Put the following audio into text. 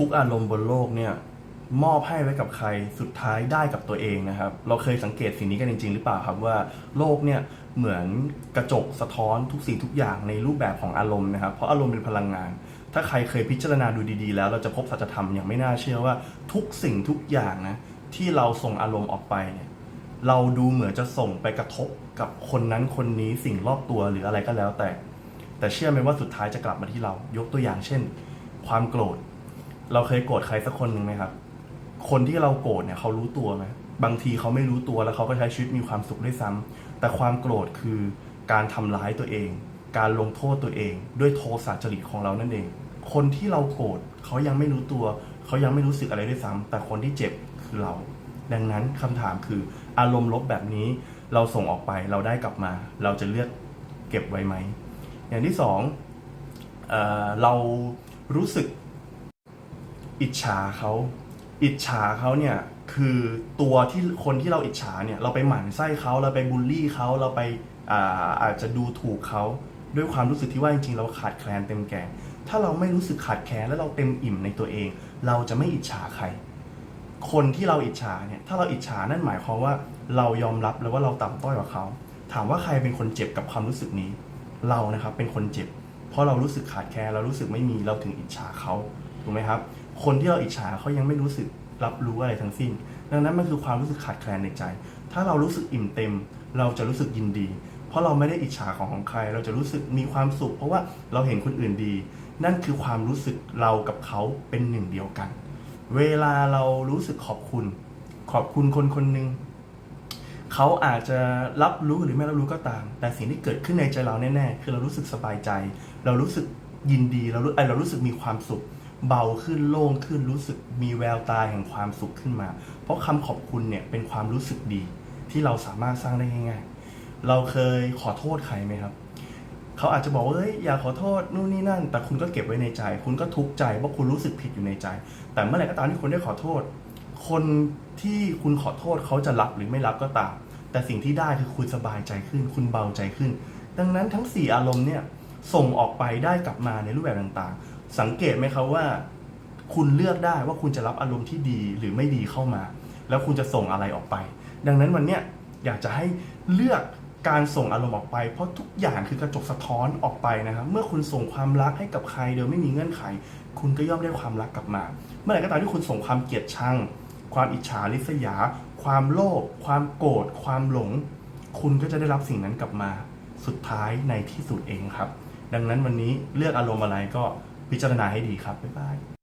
ทุกอารมณ์บนโลกเนี่ยมอบให้ไว้กับใครสุดท้ายได้กับตัวเองนะครับ เราเคยสังเกตสิ่งนี้กันจริง ๆ หรือเปล่าครับว่าโลกเนี่ยเหมือนกระจกสะท้อนทุกสิ่งทุกอย่างในรูปแบบของอารมณ์นะครับ เพราะอารมณ์เป็นพลังงาน ถ้าใครเคยพิจารณาดูดีๆ แล้วเราจะพบสัจธรรมอย่างไม่น่าเชื่อว่าทุกสิ่งทุกอย่างนะที่เราส่งอารมณ์ออกไปเนี่ยเราดูเหมือนจะส่งไปกระทบกับคนนั้นคนนี้สิ่งรอบตัวหรืออะไรก็แล้วแต่ แต่เชื่อไหมว่าสุดท้ายจะกลับมาที่เรายกตัวอย่างเช่น ความโกรธ เราเคยโกรธใครสักคนหนึ่งไหมครับ คนที่เราโกรธเนี่ยเขารู้ตัวไหมบางทีเขาไม่รู้ตัวแล้วเขาก็ใช้ชีวิตมีความสุขด้วยซ้ำแต่ความโกรธคือการทำร้ายตัวเอง การลงโทษตัวเอง ด้วยโทสะจริตของเรานั่นเอง คนที่เราโกรธเขายังไม่รู้ตัว เขายังไม่รู้สึกอะไรด้วยซ้ำแต่คนที่เจ็บคือเรา ดังนั้นคำถามคืออารมณ์ลบแบบนี้เราส่งออกไปเราได้กลับมา เราจะเลือกเก็บไว้ไหม อย่างที่สองเอเรารู้สึก อิจฉาเขาอิจฉาเขาเนี่ยคือตัวที่คนที่เราอิจฉาเนี่ยเราไปหมั่นไส้เขาเราไปบูลลี่เขาเราไปอาอาจจะดูถูกเขาด้วยความรู้สึกที่ว่าจริงๆเราขาดแคลนเต็มแก่ ถ้าเราไม่รู้สึกขาดแคลนแล้วเราเต็มอิ่มในตัวเอง เราจะไม่อิจฉาใคร คนที่เราอิจฉาเนี่ยถ้าเราอิจฉานั่นหมายความว่าเรายอมรับแล้วว่าเราต่ำต้อยกว่าเขา ถามว่าใครเป็นคนเจ็บกับความรู้สึกนี้ เรานะครับเป็นคนเจ็บ เพราะเรารู้สึกขาดแคลนเรารู้สึกไม่มีเราถึงอิจฉาเขาถูกไหมครับ คนที่เราอิจฉาเขายังไม่รู้สึกรับรู้อะไรทั้งสิ้น ดังนั้นมันคือความรู้สึกขาดแคลนในใจ ถ้าเรารู้สึกอิ่มเต็ม เราจะรู้สึกยินดี เพราะเราไม่ได้อิจฉาของของใคร เราจะรู้สึกมีความสุข เพราะว่าเราเห็นคนอื่นดี นั่นคือความรู้สึกเรากับเขาเป็นหนึ่งเดียวกัน เวลาเรารู้สึกขอบคุณ ขอบคุณคนคนหนึ่งเขาอาจจะรับรู้หรือไม่รับรู้ก็ตาม แต่สิ่งที่เกิดขึ้นในใจเราแน่ๆ คือเรารู้สึกสบายใจ เรารู้สึกยินดี เราเรารู้สึกมีความสุข เบาขึ้นโล่งขึ้นรู้สึกมีแววตาแห่งความสุขขึ้นมา เพราะคำขอบคุณเนี่ยเป็นความรู้สึกดีที่เราสามารถสร้างได้ง่ายๆ เราเคยขอโทษใครไหมครับ เขาอาจจะบอกว่าเฮ้ยอย่าขอโทษนู่นนี่นั่น แต่คุณก็เก็บไว้ในใจ คุณก็ทุกข์ใจเพราะคุณรู้สึกผิดอยู่ในใจ แต่เมื่อไหร่ก็ตามที่คุณได้ขอโทษ คนที่คุณขอโทษเขาจะรับหรือไม่รับก็ตาม แต่สิ่งที่ได้คือคุณสบายใจขึ้น คุณเบาใจขึ้น ดังนั้นทั้ง 4 อารมณ์เนี่ยส่งออกไปได้กลับมาในรูปแบบต่างๆ สังเกตไหมครับว่า คุณเลือกได้ว่าคุณจะรับอารมณ์ที่ดีหรือไม่ดีเข้ามา แล้วคุณจะส่งอะไรออกไป ดังนั้นวันเนี้ยอยากจะให้เลือกการส่งอารมณ์ออกไป เพราะทุกอย่างคือกระจกสะท้อนออกไปนะครับ เมื่อคุณส่งความรักให้กับใครโดยไม่มีเงื่อนไข คุณก็ย่อมได้ความรักกลับมา เมื่อไหร่ก็ตามที่คุณส่งความเกลียดชัง ความอิจฉาริษยา ความโลภความโกรธความหลง คุณก็จะได้รับสิ่งนั้นกลับมา สุดท้ายในที่สุดเองครับ ดังนั้นวันนี้เลือกอารมณ์อะไรก็ พิจารณาให้ดีครับบ๊ายบาย